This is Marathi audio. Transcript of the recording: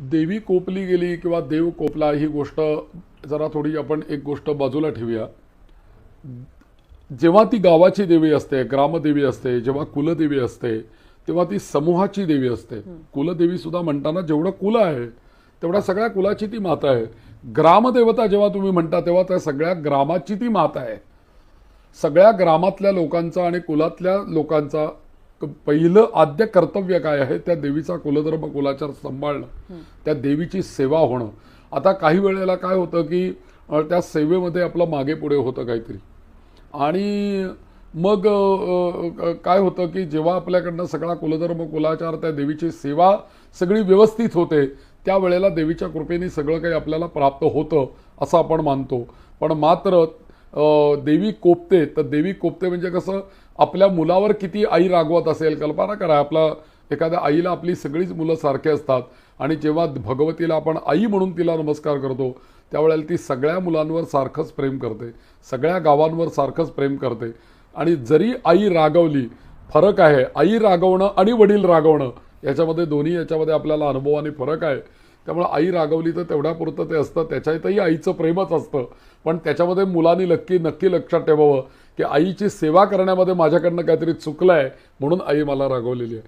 देवी कोपली गेली किंवा देव कोपला ही गोष्ट जरा थोडी आपण एक गोष्ट बाजूला ठेवूया. जेव्हा ती गावाची देवी असते ग्रामदेवी असते जेव्हा कुलदेवी असते तेव्हा ती समूहाची देवी असते. कुलदेवी सुद्धा म्हणताना जेवढं कुल आहे तेवढ्या सगळ्या कुलाची ती माता आहे. ग्रामदेवता जेव्हा तुम्ही म्हणता तेव्हा त्या सगळ्या ग्रामाची ती माता आहे. सगळ्या ग्रामातल्या लोकांचा आणि कुलातल्या लोकांचा पहिलं आद्य कर्तव्य काय आहे? त्या देवीचा कुलधर्म कुलाचार सांभाळणं त्या देवीची सेवा होणं. आता काही वेळेला काय होतं की त्या सेवेमध्ये आपलं मागे पुढे होतं काहीतरी. आणि मग काय होतं की जेव्हा आपल्याकडनं सगळा कुलधर्म कुलाचार त्या देवीची सेवा सगळी व्यवस्थित होते त्यावेळेला देवीच्या कृपेने सगळं काही आपल्याला प्राप्त होतं असं आपण मानतो. पण मात्र देवी कोपते. तर देवी कोपते म्हणजे कसं आपल्या मुलावर किती आई रागवत असेल कल्पना करा आपला एखाद्या आईला आपली सगळीच मुलं सारखे असतात आणि जेव्हा भगवतीला आपण आई म्हणून तिला नमस्कार करतो त्यावेळेला ती सगळ्या मुलांवर सारखंच प्रेम करते सगळ्या गावांवर सारखंच प्रेम करते. आणि जरी आई रागवली फरक आहे आई रागवणं आणि वडील रागवणं याच्यामध्ये दोन्ही याच्यामध्ये आपल्याला अनुभवाने फरक आहे. त्यामुळे आई रागवली तर तेवढ्यापुरतं ते असतं. त्याच्यातही आईचं प्रेमच असतं. पण त्याच्यामध्ये मुलांनी नक्की नक्की लक्षात ठेवावं की आईची सेवा करण्यामध्ये माझ्याकडनं काहीतरी चुकलं आहे म्हणून आई मला रागवलेली आहे.